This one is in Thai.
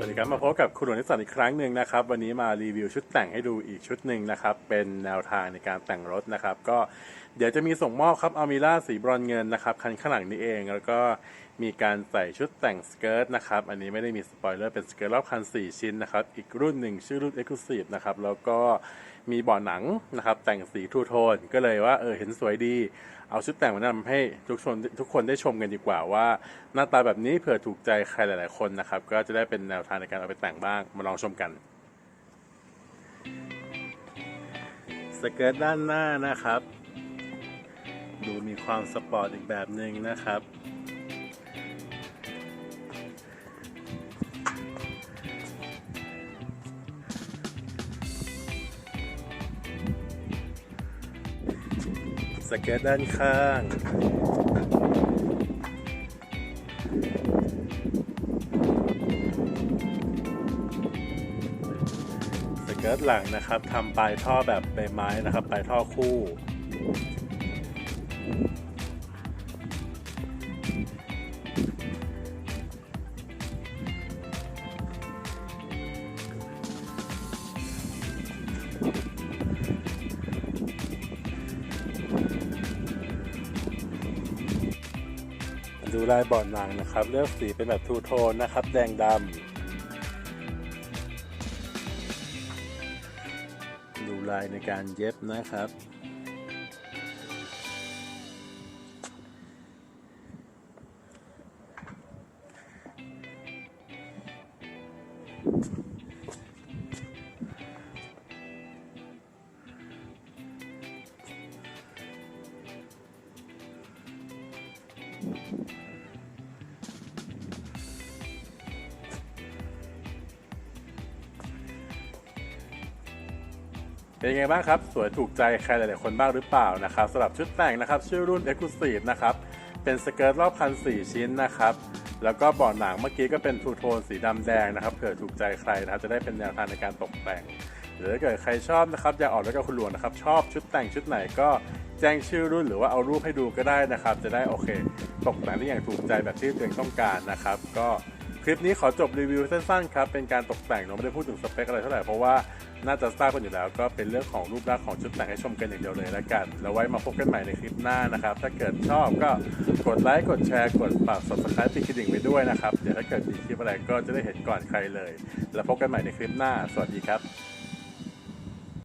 สวัสดีครับ มาพบกับคุณหลวงนิสสันอีกครั้งหนึ่งนะครับ วันนี้มารีวิวชุดแต่งให้ดูอีกชุดหนึ่งนะครับ เป็นแนวทางในการแต่งรถนะครับ ก็เดี๋ยวจะมีส่งมอบครับอามิล่าสีบรอนเงินนะครับ คันข้างหลังนี้เอง แล้วก็มีการใส่ชุดแต่งสเกิร์ตนะครับ อันนี้ไม่ได้มีสปอยเลอร์เป็นสเกิร์ตรอบคัน 4 ชิ้นนะครับ อีกรุ่นหนึ่งชื่อรุ่นเอ็กซ์คลูซีฟนะครับ แล้วก็ มีเบาะหนังนะครับ แต่งสีทูโทนก็เลยว่าเออเห็นสวยดี เอาชุดแต่งมานำให้ทุกคนทุกคนได้ชมกันดีกว่าว่า หน้าตาแบบนี้เผื่อถูกใจใครหลาย ๆ คนนะครับ ก็จะได้เป็นแนวทางในการเอาไปแต่งบ้างมาลองชมกันสเกิร์ตด้านหน้านะครับ ดูมีความสปอร์ตอีกแบบหนึ่งนะครับ สเกิร์ตด้านข้าง สเกิร์ตหลังนะครับทำปลายท่อแบบใบไม้นะครับ ปลายท่อคู่ ดูลายเบาะหนังนะครับ เลือกสีเป็นแบบทูโทนนะครับ แดงดำดูลายในการเย็บนะครับ เป็นยังไงบ้างครับ สวยถูกใจใครหลายๆคนบ้างหรือเปล่านะครับสำหรับชุดแต่งนะครับ ชื่อรุ่น Exclusive นะครับ เป็นสเกิร์ตรอบคัน 4 ชิ้นนะครับ แล้วก็เบาะหนังเมื่อกี้ก็เป็นทูโทนสีดำแดงนะครับเผื่อถูกใจใครนะครับ จะได้เป็นแนวทางในการตกแต่ง หรือถ้าเกิดใครชอบนะครับอยากออกแล้วกับคุณหลวงนะครับ ชอบชุดแต่งชุดไหนก็แจ้งชื่อรุ่นหรือว่าเอารูปให้ดูก็ได้นะครับ จะได้โอเค ตกแต่งได้อย่างถูกใจแบบที่ตัวเองต้องการนะครับ ก็ ลิปนี้ขอจบรีวิวสั้นๆครับ เป็นการตกแต่งเราไม่ได้พูดถึงสเปคอะไรเท่าไหร่ เพราะว่าน่าจะทราบกันอยู่แล้ว ก็เป็นเรื่องของรูปร่างของชุดแต่งให้ชมกันอย่างเดียวเลยแล้วกัน แล้วไว้มาพบกันใหม่ในคลิปหน้านะครับ ถ้าเกิดชอบก็กดไลค์ กดแชร์ กดฝาก subscribe ติดกระดิ่งไปด้วยนะครับ เดี๋ยวถ้าเกิดมีคลิปอะไรก็จะได้เห็นก่อนใครเลย แล้วพบกันใหม่ในคลิปหน้า สวัสดีครับ